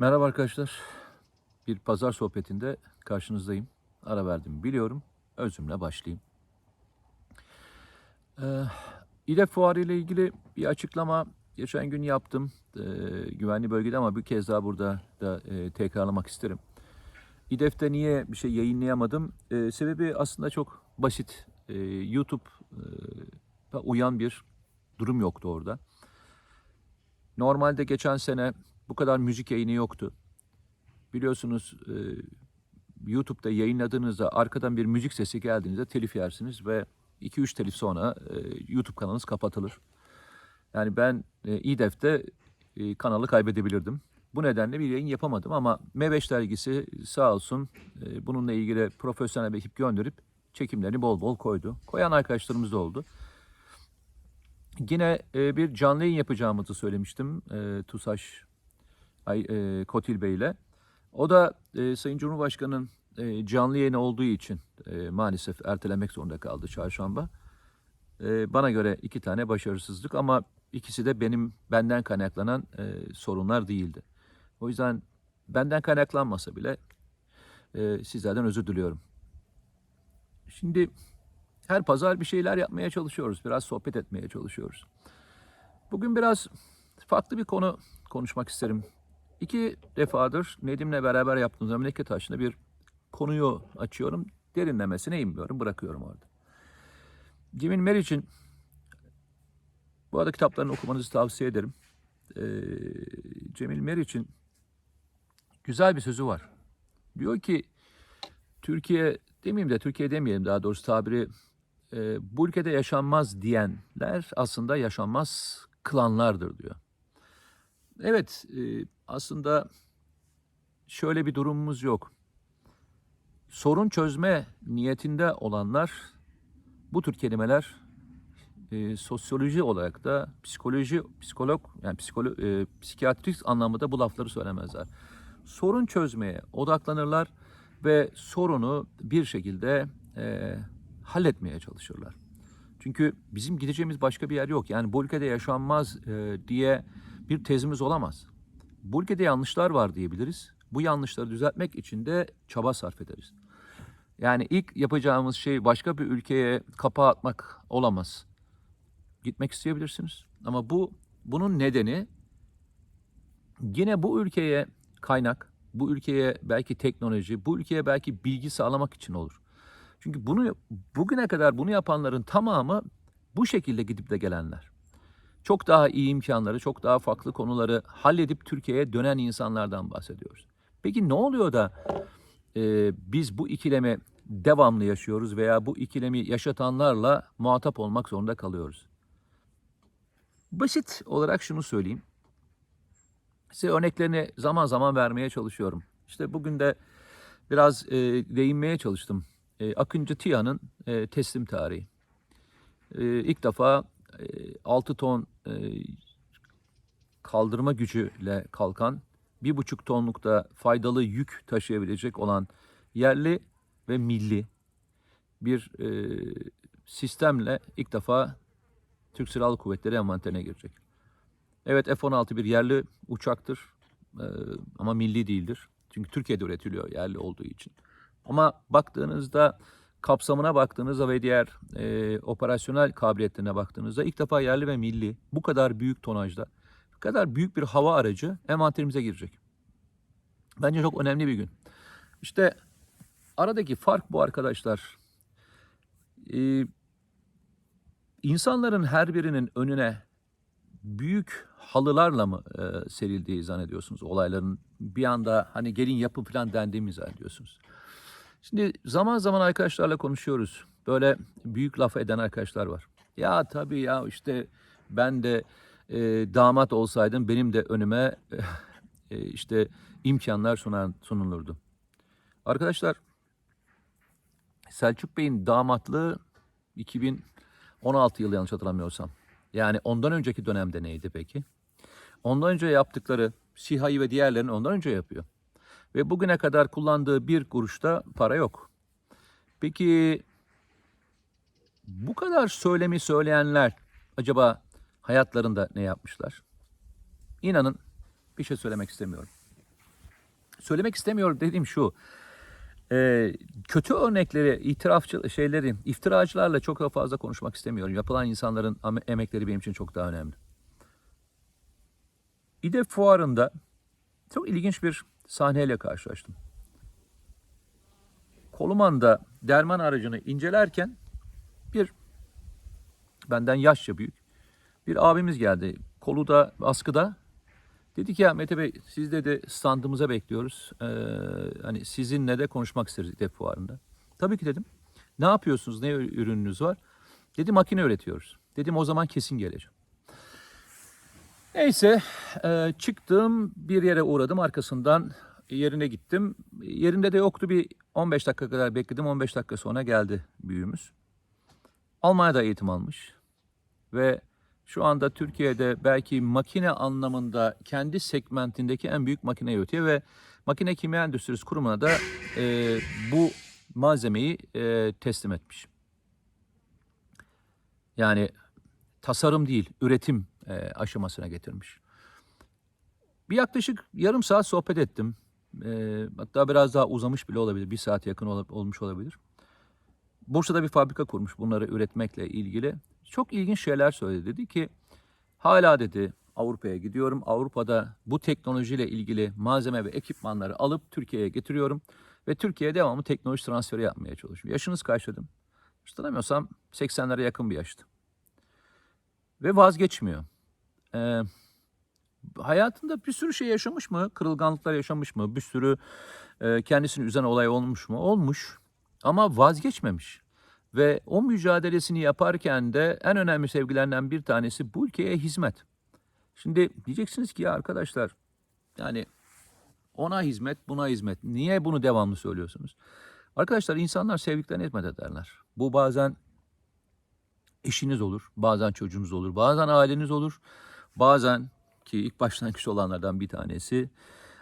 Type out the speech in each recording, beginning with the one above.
Merhaba arkadaşlar. Bir pazar sohbetinde karşınızdayım. Ara verdim biliyorum. Özümle başlayayım. Ee, İDEF Fuarı ile ilgili bir açıklama geçen gün yaptım. Ee, güvenli bölgede ama bir kez daha burada da e, tekrarlamak isterim. İDEF'te niye bir şey yayınlayamadım? Ee, sebebi aslında çok basit. Ee, YouTube'a uyan bir durum yoktu orada. Normalde geçen sene bu kadar müzik yayını yoktu. Biliyorsunuz e, YouTube'da yayınladığınızda arkadan bir müzik sesi geldiğinizde telif yersiniz ve 2-3 telif sonra e, YouTube kanalınız kapatılır. Yani ben e, İDEF'te e, kanalı kaybedebilirdim. Bu nedenle bir yayın yapamadım ama M5 dergisi sağ olsun e, bununla ilgili profesyonel bir ekip gönderip çekimlerini bol bol koydu. Koyan arkadaşlarımız da oldu. Yine e, bir canlı yayın yapacağımızı söylemiştim e, TUSAŞ E, Kotil Bey ile. O da e, Sayın Cumhurbaşkanı'nın e, canlı yayını olduğu için e, maalesef ertelemek zorunda kaldı çarşamba. E, bana göre iki tane başarısızlık ama ikisi de benim benden kaynaklanan e, sorunlar değildi. O yüzden benden kaynaklanmasa bile e, sizlerden özür diliyorum. Şimdi her pazar bir şeyler yapmaya çalışıyoruz. Biraz sohbet etmeye çalışıyoruz. Bugün biraz farklı bir konu konuşmak isterim. İki defadır Nedim'le beraber yaptığımız memleket taşında bir konuyu açıyorum. Derinlemesine inmiyorum, bırakıyorum orada. Cemil Meriç'in bu arada kitaplarını okumanızı tavsiye ederim. Ee, Cemil Meriç'in güzel bir sözü var. Diyor ki Türkiye demeyeyim de Türkiye demeyelim daha doğrusu tabiri e, bu ülkede yaşanmaz diyenler aslında yaşanmaz kılanlardır diyor. Evet e, aslında şöyle bir durumumuz yok. Sorun çözme niyetinde olanlar bu tür kelimeler e, sosyoloji olarak da psikoloji, psikolog yani psikolo, e, psikiyatrik anlamda bu lafları söylemezler. Sorun çözmeye odaklanırlar ve sorunu bir şekilde e, halletmeye çalışırlar. Çünkü bizim gideceğimiz başka bir yer yok. Yani bu ülkede yaşanmaz e, diye bir tezimiz olamaz. Bu ülkede yanlışlar var diyebiliriz. Bu yanlışları düzeltmek için de çaba sarf ederiz. Yani ilk yapacağımız şey başka bir ülkeye kapağı atmak olamaz. Gitmek isteyebilirsiniz. Ama bu bunun nedeni yine bu ülkeye kaynak, bu ülkeye belki teknoloji, bu ülkeye belki bilgi sağlamak için olur. Çünkü bunu bugüne kadar bunu yapanların tamamı bu şekilde gidip de gelenler. Çok daha iyi imkanları, çok daha farklı konuları halledip Türkiye'ye dönen insanlardan bahsediyoruz. Peki ne oluyor da e, biz bu ikilemi devamlı yaşıyoruz veya bu ikilemi yaşatanlarla muhatap olmak zorunda kalıyoruz? Basit olarak şunu söyleyeyim. Size örneklerini zaman zaman vermeye çalışıyorum. İşte bugün de biraz e, değinmeye çalıştım. E, Akıncı TİA'nın e, teslim tarihi. E, ilk defa e, 6 ton e, kaldırma gücüyle kalkan, 1,5 tonlukta faydalı yük taşıyabilecek olan yerli ve milli bir e, sistemle ilk defa Türk Silahlı Kuvvetleri envanterine girecek. Evet F-16 bir yerli uçaktır e, ama milli değildir. Çünkü Türkiye'de üretiliyor yerli olduğu için. Ama baktığınızda kapsamına baktığınızda ve diğer e, operasyonel kabiliyetlerine baktığınızda ilk defa yerli ve milli bu kadar büyük tonajda, bu kadar büyük bir hava aracı envanterimize girecek. Bence çok önemli bir gün. İşte aradaki fark bu arkadaşlar. Ee, insanların her birinin önüne büyük halılarla mı e, serildiği zannediyorsunuz olayların bir anda hani gelin yapın falan dendiğimi zannediyorsunuz. Şimdi zaman zaman arkadaşlarla konuşuyoruz. Böyle büyük laf eden arkadaşlar var. Ya tabii ya işte ben de e, damat olsaydım benim de önüme e, işte imkanlar sunan, sunulurdu. Arkadaşlar Selçuk Bey'in damatlığı 2016 yılı yanlış hatırlamıyorsam. Yani ondan önceki dönemde neydi peki? Ondan önce yaptıkları SİHA'yı ve diğerlerini ondan önce yapıyor. Ve bugüne kadar kullandığı bir kuruşta para yok. Peki bu kadar söylemi söyleyenler acaba hayatlarında ne yapmışlar? İnanın bir şey söylemek istemiyorum. Söylemek istemiyorum dediğim şu. e, kötü örnekleri, itirafçı şeyleri, iftiracılarla çok daha fazla konuşmak istemiyorum. Yapılan insanların emekleri benim için çok daha önemli. İde fuarında çok ilginç bir sahneyle karşılaştım. Koluman'da derman aracını incelerken bir benden yaşça büyük bir abimiz geldi. Kolu da askıda. Dedi ki ya Mete Bey siz dedi standımıza bekliyoruz. Ee, hani sizinle de konuşmak isteriz İDEF fuarında. Tabii ki dedim. Ne yapıyorsunuz? Ne ürününüz var? Dedi makine üretiyoruz. Dedim o zaman kesin geleceğim. Neyse e, çıktım bir yere uğradım arkasından yerine gittim. Yerinde de yoktu bir 15 dakika kadar bekledim. 15 dakika sonra geldi büyüğümüz. Almanya'da eğitim almış ve şu anda Türkiye'de belki makine anlamında kendi segmentindeki en büyük makineyi üretiyor ve Makine Kimya Endüstrisi Kurumu'na da e, bu malzemeyi e, teslim etmiş. Yani tasarım değil, üretim e, aşamasına getirmiş. Bir yaklaşık yarım saat sohbet ettim. E, hatta biraz daha uzamış bile olabilir. Bir saat yakın ol- olmuş olabilir. Bursa'da bir fabrika kurmuş bunları üretmekle ilgili. Çok ilginç şeyler söyledi. Dedi ki hala dedi Avrupa'ya gidiyorum. Avrupa'da bu teknolojiyle ilgili malzeme ve ekipmanları alıp Türkiye'ye getiriyorum. Ve Türkiye'ye devamlı teknoloji transferi yapmaya çalışıyorum. Yaşınız kaç dedim. Hatırlamıyorsam 80'lere yakın bir yaştı. Ve vazgeçmiyor. Ee, hayatında bir sürü şey yaşamış mı? Kırılganlıklar yaşamış mı? Bir sürü e, kendisini üzen olay olmuş mu? Olmuş. Ama vazgeçmemiş. Ve o mücadelesini yaparken de en önemli sevgilerinden bir tanesi bu ülkeye hizmet. Şimdi diyeceksiniz ki ya arkadaşlar yani ona hizmet buna hizmet. Niye bunu devamlı söylüyorsunuz? Arkadaşlar insanlar sevdiklerine hizmet ederler. Bu bazen eşiniz olur, bazen çocuğunuz olur, bazen aileniz olur, bazen ki ilk başlangıç olanlardan bir tanesi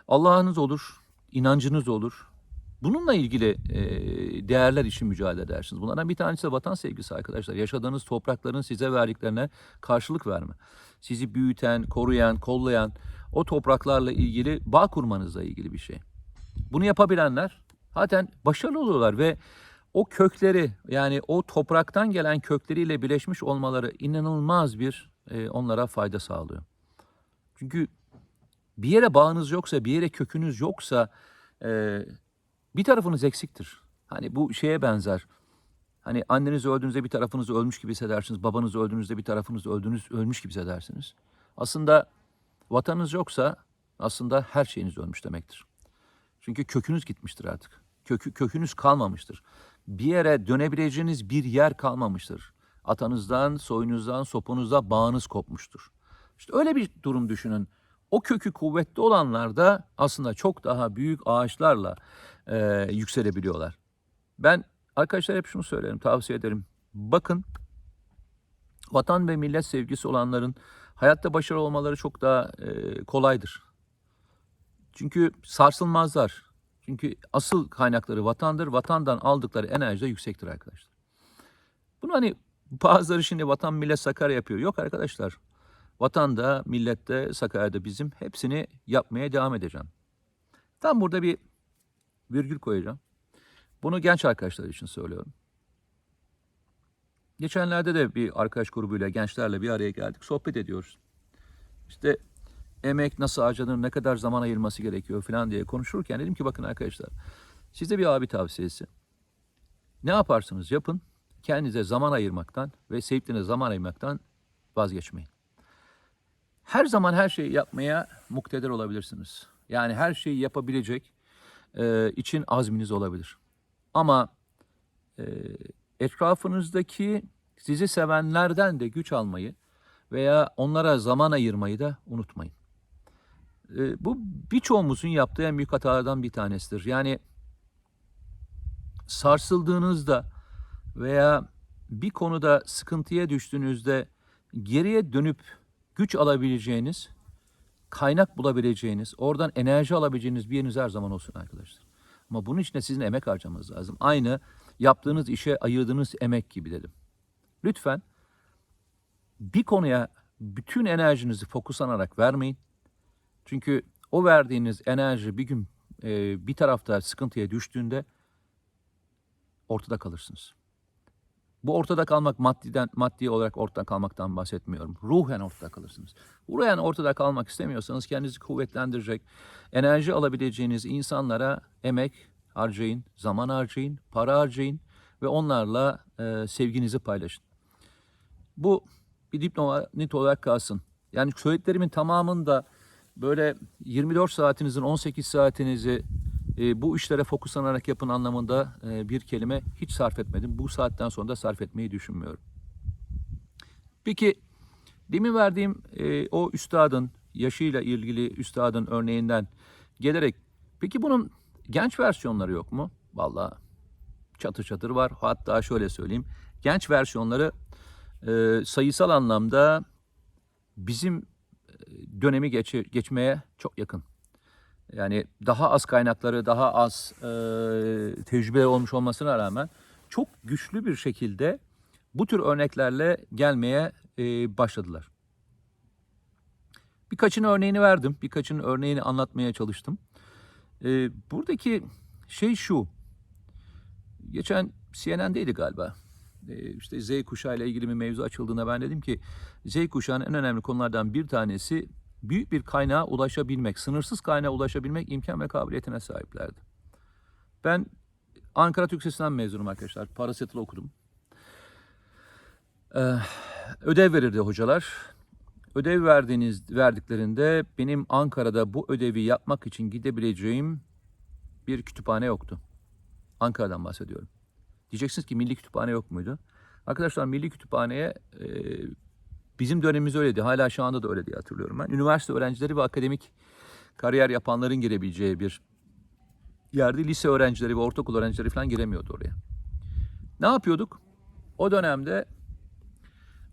Allah'ınız olur, inancınız olur. Bununla ilgili e, değerler için mücadele edersiniz. Bunlardan bir tanesi de vatan sevgisi arkadaşlar. Yaşadığınız toprakların size verdiklerine karşılık verme. Sizi büyüten, koruyan, kollayan o topraklarla ilgili bağ kurmanızla ilgili bir şey. Bunu yapabilenler zaten başarılı oluyorlar ve o kökleri yani o topraktan gelen kökleriyle birleşmiş olmaları inanılmaz bir e, onlara fayda sağlıyor. Çünkü bir yere bağınız yoksa, bir yere kökünüz yoksa e, bir tarafınız eksiktir. Hani bu şeye benzer. Hani anneniz öldüğünüzde bir tarafınız ölmüş gibi hissedersiniz. Babanız öldüğünüzde bir tarafınız öldüğünüz ölmüş gibi hissedersiniz. Aslında vatanınız yoksa aslında her şeyiniz ölmüş demektir. Çünkü kökünüz gitmiştir artık. Kökü, kökünüz kalmamıştır. Bir yere dönebileceğiniz bir yer kalmamıştır. Atanızdan, soyunuzdan, sopunuzda bağınız kopmuştur. İşte öyle bir durum düşünün. O kökü kuvvetli olanlar da aslında çok daha büyük ağaçlarla e, yükselebiliyorlar. Ben arkadaşlar hep şunu söylerim, tavsiye ederim. Bakın vatan ve millet sevgisi olanların hayatta başarılı olmaları çok daha e, kolaydır. Çünkü sarsılmazlar. Çünkü asıl kaynakları vatandır. Vatandan aldıkları enerji de yüksektir arkadaşlar. Bunu hani bazıları şimdi vatan millet Sakarya yapıyor. Yok arkadaşlar. Vatanda, millette, Sakarya'da bizim hepsini yapmaya devam edeceğim. Tam burada bir virgül koyacağım. Bunu genç arkadaşlar için söylüyorum. Geçenlerde de bir arkadaş grubuyla, gençlerle bir araya geldik. Sohbet ediyoruz. İşte emek nasıl harcanır, ne kadar zaman ayırması gerekiyor falan diye konuşurken dedim ki bakın arkadaşlar size bir abi tavsiyesi. Ne yaparsanız yapın kendinize zaman ayırmaktan ve sevdiklerine zaman ayırmaktan vazgeçmeyin. Her zaman her şeyi yapmaya muktedir olabilirsiniz. Yani her şeyi yapabilecek e, için azminiz olabilir. Ama e, etrafınızdaki sizi sevenlerden de güç almayı veya onlara zaman ayırmayı da unutmayın. E, bu birçoğumuzun yaptığı en büyük hatalardan bir tanesidir. Yani sarsıldığınızda veya bir konuda sıkıntıya düştüğünüzde geriye dönüp güç alabileceğiniz, kaynak bulabileceğiniz, oradan enerji alabileceğiniz bir yeriniz her zaman olsun arkadaşlar. Ama bunun için de sizin emek harcamanız lazım. Aynı yaptığınız işe ayırdığınız emek gibi dedim. Lütfen bir konuya bütün enerjinizi fokuslanarak vermeyin. Çünkü o verdiğiniz enerji bir gün e, bir tarafta sıkıntıya düştüğünde ortada kalırsınız. Bu ortada kalmak maddiden maddi olarak ortada kalmaktan bahsetmiyorum. Ruhen ortada kalırsınız. Ruhen ortada kalmak istemiyorsanız kendinizi kuvvetlendirecek, enerji alabileceğiniz insanlara emek harcayın, zaman harcayın, para harcayın ve onlarla e, sevginizi paylaşın. Bu bir dipnot olarak kalsın. Yani söylediklerimin tamamında böyle 24 saatinizin 18 saatinizi e, bu işlere fokuslanarak yapın anlamında e, bir kelime hiç sarf etmedim. Bu saatten sonra da sarf etmeyi düşünmüyorum. Peki demin verdiğim e, o üstadın yaşıyla ilgili üstadın örneğinden gelerek peki bunun genç versiyonları yok mu? Vallahi çatır çatır var. Hatta şöyle söyleyeyim. Genç versiyonları e, sayısal anlamda bizim dönemi geçe, geçmeye çok yakın. Yani daha az kaynakları, daha az e, tecrübe olmuş olmasına rağmen çok güçlü bir şekilde bu tür örneklerle gelmeye e, başladılar. Birkaçının örneğini verdim, birkaçının örneğini anlatmaya çalıştım. E, buradaki şey şu, geçen CNN'deydi galiba. E, işte Z kuşağı ile ilgili bir mevzu açıldığında ben dedim ki Z kuşağının en önemli konulardan bir tanesi büyük bir kaynağa ulaşabilmek, sınırsız kaynağa ulaşabilmek imkan ve kabiliyetine sahiplerdi. Ben Ankara Türk Lisesi'nden mezunum arkadaşlar. Paraset'le okudum. Ee, ödev verirdi hocalar. Ödev verdiğiniz verdiklerinde benim Ankara'da bu ödevi yapmak için gidebileceğim bir kütüphane yoktu. Ankara'dan bahsediyorum. Diyeceksiniz ki Milli Kütüphane yok muydu? Arkadaşlar Milli Kütüphane'ye e, bizim dönemimiz öyleydi. Hala şu anda da öyle diye hatırlıyorum ben. Üniversite öğrencileri ve akademik kariyer yapanların girebileceği bir yerde lise öğrencileri ve ortaokul öğrencileri falan giremiyordu oraya. Ne yapıyorduk? O dönemde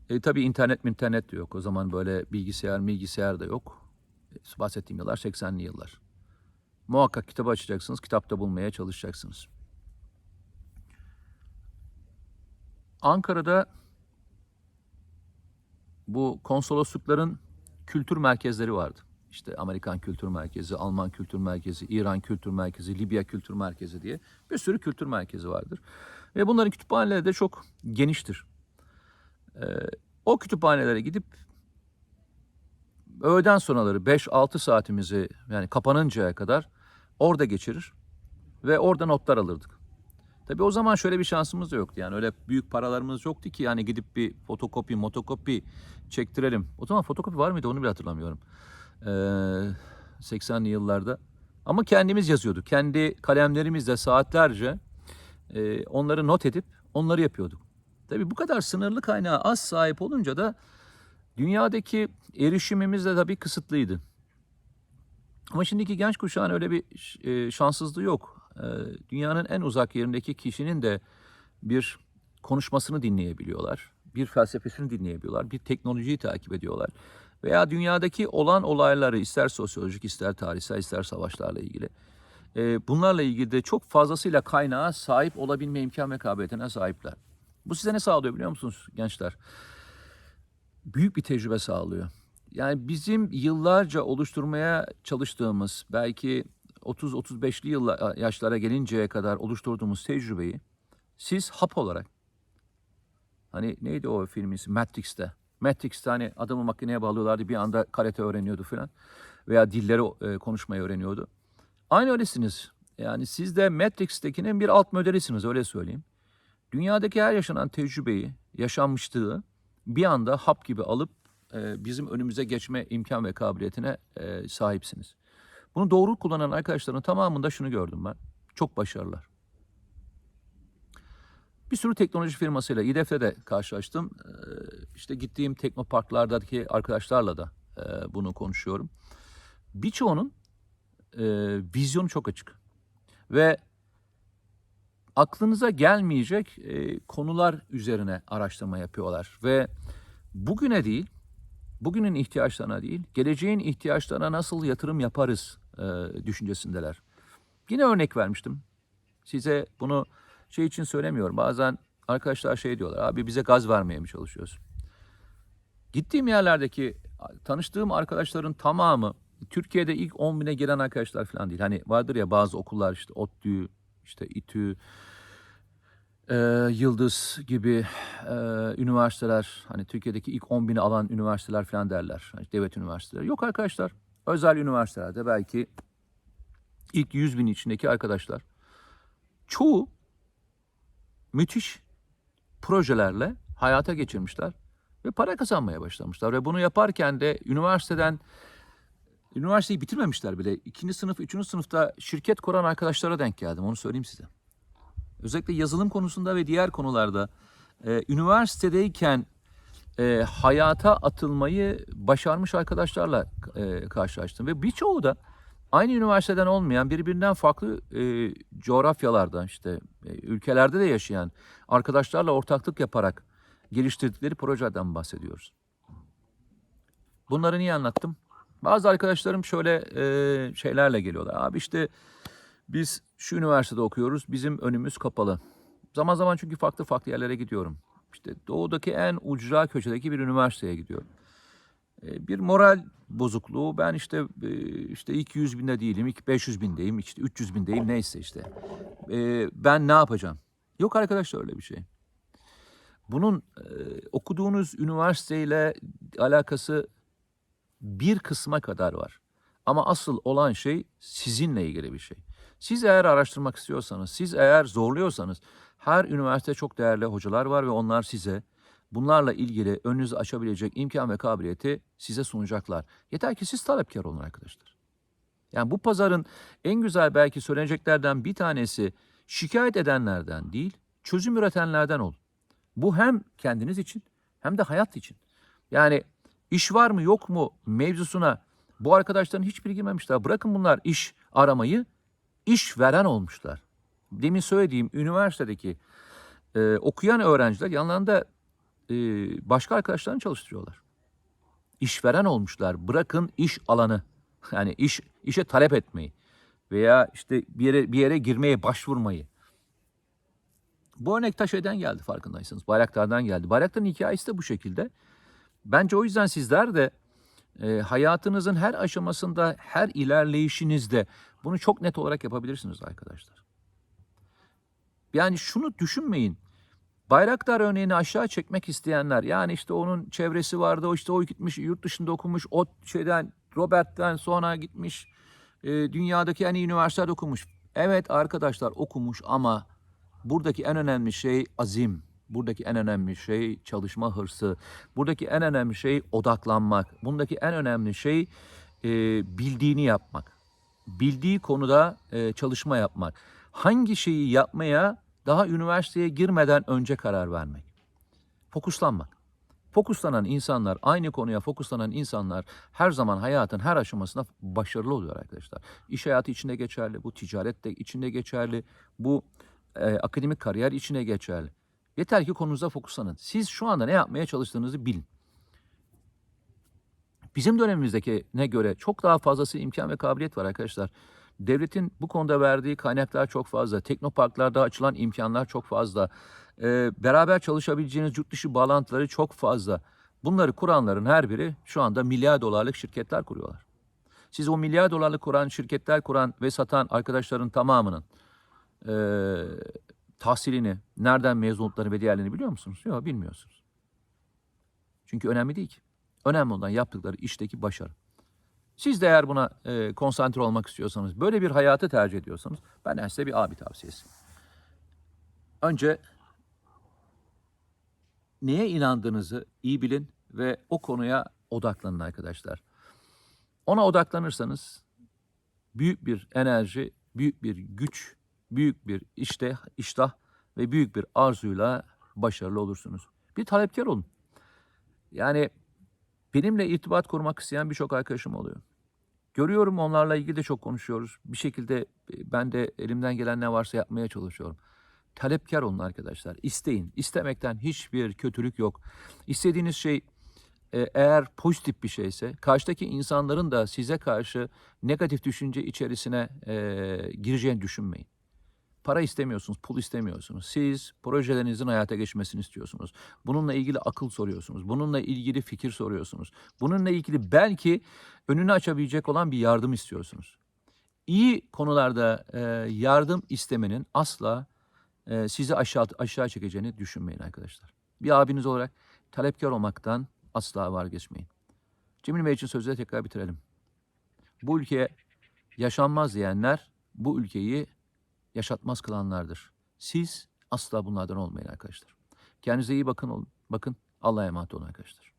e, tabii internet internet de yok. O zaman böyle bilgisayar bilgisayar da yok. E, bahsettiğim yıllar 80'li yıllar. Muhakkak kitabı açacaksınız, kitapta bulmaya çalışacaksınız. Ankara'da bu konsoloslukların kültür merkezleri vardı. İşte Amerikan Kültür Merkezi, Alman Kültür Merkezi, İran Kültür Merkezi, Libya Kültür Merkezi diye bir sürü kültür merkezi vardır. Ve bunların kütüphaneleri de çok geniştir. Ee, o kütüphanelere gidip öğleden sonraları 5-6 saatimizi yani kapanıncaya kadar orada geçirir ve orada notlar alırdık. Tabii o zaman şöyle bir şansımız da yoktu. Yani öyle büyük paralarımız yoktu ki yani gidip bir fotokopi, motokopi çektirelim. O zaman fotokopi var mıydı onu bile hatırlamıyorum. Ee, 80'li yıllarda. Ama kendimiz yazıyorduk. Kendi kalemlerimizle saatlerce e, onları not edip onları yapıyorduk. Tabii bu kadar sınırlı kaynağa az sahip olunca da dünyadaki erişimimiz de tabii kısıtlıydı. Ama şimdiki genç kuşağın öyle bir e, şanssızlığı yok. E, dünyanın en uzak yerindeki kişinin de bir konuşmasını dinleyebiliyorlar. Bir felsefesini dinleyebiliyorlar. Bir teknolojiyi takip ediyorlar. Veya dünyadaki olan olayları ister sosyolojik, ister tarihsel, ister savaşlarla ilgili. E, bunlarla ilgili de çok fazlasıyla kaynağa sahip olabilme imkan ve kabiliyetine sahipler. Bu size ne sağlıyor biliyor musunuz gençler? Büyük bir tecrübe sağlıyor. Yani bizim yıllarca oluşturmaya çalıştığımız belki 30-35'li yıllar yaşlara gelinceye kadar oluşturduğumuz tecrübeyi siz hap olarak hani neydi o film ismi Matrix'te Matrix'te hani adamı makineye bağlıyorlardı bir anda karate öğreniyordu falan veya dilleri e, konuşmayı öğreniyordu. Aynı öylesiniz. Yani siz de Matrix'tekinin bir alt modelisiniz öyle söyleyeyim. Dünyadaki her yaşanan tecrübeyi, yaşanmışlığı bir anda hap gibi alıp e, bizim önümüze geçme imkan ve kabiliyetine e, sahipsiniz. Bunu doğru kullanan arkadaşların tamamında şunu gördüm ben. Çok başarılılar. Bir sürü teknoloji firmasıyla İDEF'te de karşılaştım. E, işte gittiğim teknoparklardaki arkadaşlarla da e, bunu konuşuyorum. Birçoğunun e, vizyonu çok açık. Ve aklınıza gelmeyecek e, konular üzerine araştırma yapıyorlar. Ve bugüne değil, bugünün ihtiyaçlarına değil, geleceğin ihtiyaçlarına nasıl yatırım yaparız düşüncesindeler. Yine örnek vermiştim. Size bunu şey için söylemiyorum. Bazen arkadaşlar şey diyorlar, abi bize gaz vermeye mi çalışıyorsun? Gittiğim yerlerdeki tanıştığım arkadaşların tamamı Türkiye'de ilk 10 bine giren arkadaşlar falan değil. Hani vardır ya bazı okullar işte ODTÜ, işte İTÜ, e, Yıldız gibi e, üniversiteler hani Türkiye'deki ilk 10 bini alan üniversiteler falan derler. Hani devlet üniversiteleri. Yok arkadaşlar. Özel üniversitelerde belki ilk 100 bin içindeki arkadaşlar çoğu müthiş projelerle hayata geçirmişler ve para kazanmaya başlamışlar. Ve bunu yaparken de üniversiteden üniversiteyi bitirmemişler bile. İkinci sınıf, üçüncü sınıfta şirket kuran arkadaşlara denk geldim. Onu söyleyeyim size. Özellikle yazılım konusunda ve diğer konularda e, üniversitedeyken e, hayata atılmayı başarmış arkadaşlarla e, karşılaştım. Ve birçoğu da aynı üniversiteden olmayan birbirinden farklı e, coğrafyalarda işte e, ülkelerde de yaşayan arkadaşlarla ortaklık yaparak geliştirdikleri projeden bahsediyoruz. Bunları niye anlattım? Bazı arkadaşlarım şöyle e, şeylerle geliyorlar. Abi işte biz şu üniversitede okuyoruz, bizim önümüz kapalı. Zaman zaman çünkü farklı farklı yerlere gidiyorum. İşte doğudaki en ucra köşedeki bir üniversiteye gidiyorum. E, bir moral bozukluğu. Ben işte e, işte ilk 100 binde değilim, ilk 500 bindeyim, işte 300 bindeyim neyse işte. E, ben ne yapacağım? Yok arkadaşlar öyle bir şey. Bunun okuduğunuz üniversiteyle alakası bir kısma kadar var. Ama asıl olan şey sizinle ilgili bir şey. Siz eğer araştırmak istiyorsanız, siz eğer zorluyorsanız her üniversite çok değerli hocalar var ve onlar size bunlarla ilgili önünüzü açabilecek imkan ve kabiliyeti size sunacaklar. Yeter ki siz talepkar olun arkadaşlar. Yani bu pazarın en güzel belki söyleneceklerden bir tanesi şikayet edenlerden değil, çözüm üretenlerden ol. Bu hem kendiniz için hem de hayat için. Yani iş var mı yok mu mevzusuna bu arkadaşların hiçbiri girmemişler. Bırakın bunlar iş aramayı, iş veren olmuşlar. Demin söylediğim üniversitedeki e, okuyan öğrenciler yanlarında e, başka arkadaşlarını çalıştırıyorlar. İşveren olmuşlar. Bırakın iş alanı. Yani iş işe talep etmeyi veya işte bir yere bir yere girmeye başvurmayı. Bu örnek ta şeyden geldi farkındaysanız. Bayraktar'dan geldi. Bayraktar'ın hikayesi de bu şekilde. Bence o yüzden sizler de e, hayatınızın her aşamasında, her ilerleyişinizde bunu çok net olarak yapabilirsiniz arkadaşlar. Yani şunu düşünmeyin. Bayraktar örneğini aşağı çekmek isteyenler yani işte onun çevresi vardı o işte o gitmiş yurt dışında okumuş o şeyden Robert'ten sonra gitmiş e, dünyadaki en iyi üniversitede okumuş. Evet arkadaşlar okumuş ama buradaki en önemli şey azim. Buradaki en önemli şey çalışma hırsı. Buradaki en önemli şey odaklanmak. Bundaki en önemli şey e, bildiğini yapmak. Bildiği konuda e, çalışma yapmak. Hangi şeyi yapmaya daha üniversiteye girmeden önce karar vermek. Fokuslanmak. Fokuslanan insanlar, aynı konuya fokuslanan insanlar her zaman hayatın her aşamasında başarılı oluyor arkadaşlar. İş hayatı içinde geçerli, bu ticaret de içinde geçerli, bu e, akademik kariyer içine geçerli. Yeter ki konunuza fokuslanın. Siz şu anda ne yapmaya çalıştığınızı bilin. Bizim dönemimizdeki ne göre çok daha fazlası imkan ve kabiliyet var arkadaşlar. Devletin bu konuda verdiği kaynaklar çok fazla. Teknoparklarda açılan imkanlar çok fazla. Ee, beraber çalışabileceğiniz yurt dışı bağlantıları çok fazla. Bunları kuranların her biri şu anda milyar dolarlık şirketler kuruyorlar. Siz o milyar dolarlık kuran şirketler kuran ve satan arkadaşların tamamının e, tahsilini, nereden mezun olduklarını ve diğerlerini biliyor musunuz? Yok bilmiyorsunuz. Çünkü önemli değil ki. Önemli olan yaptıkları işteki başarı. Siz de eğer buna e, konsantre olmak istiyorsanız, böyle bir hayatı tercih ediyorsanız benden size bir abi tavsiyesi. Önce neye inandığınızı iyi bilin ve o konuya odaklanın arkadaşlar. Ona odaklanırsanız büyük bir enerji, büyük bir güç, büyük bir işte, iştah ve büyük bir arzuyla başarılı olursunuz. Bir talepkar olun. Yani benimle irtibat kurmak isteyen birçok arkadaşım oluyor. Görüyorum onlarla ilgili de çok konuşuyoruz. Bir şekilde e, ben de elimden gelen ne varsa yapmaya çalışıyorum. Talepkar olun arkadaşlar. İsteyin. İstemekten hiçbir kötülük yok. İstediğiniz şey e, eğer pozitif bir şeyse karşıdaki insanların da size karşı negatif düşünce içerisine e, gireceğini düşünmeyin. Para istemiyorsunuz, pul istemiyorsunuz. Siz projelerinizin hayata geçmesini istiyorsunuz. Bununla ilgili akıl soruyorsunuz. Bununla ilgili fikir soruyorsunuz. Bununla ilgili belki önünü açabilecek olan bir yardım istiyorsunuz. İyi konularda e, yardım istemenin asla e, sizi aşağı aşağı çekeceğini düşünmeyin arkadaşlar. Bir abiniz olarak talepkar olmaktan asla vazgeçmeyin. Cemil Bey için sözleri tekrar bitirelim. Bu ülkeye yaşanmaz diyenler bu ülkeyi yaşatmaz kılanlardır. Siz asla bunlardan olmayın arkadaşlar. Kendinize iyi bakın. Bakın Allah'a emanet olun arkadaşlar.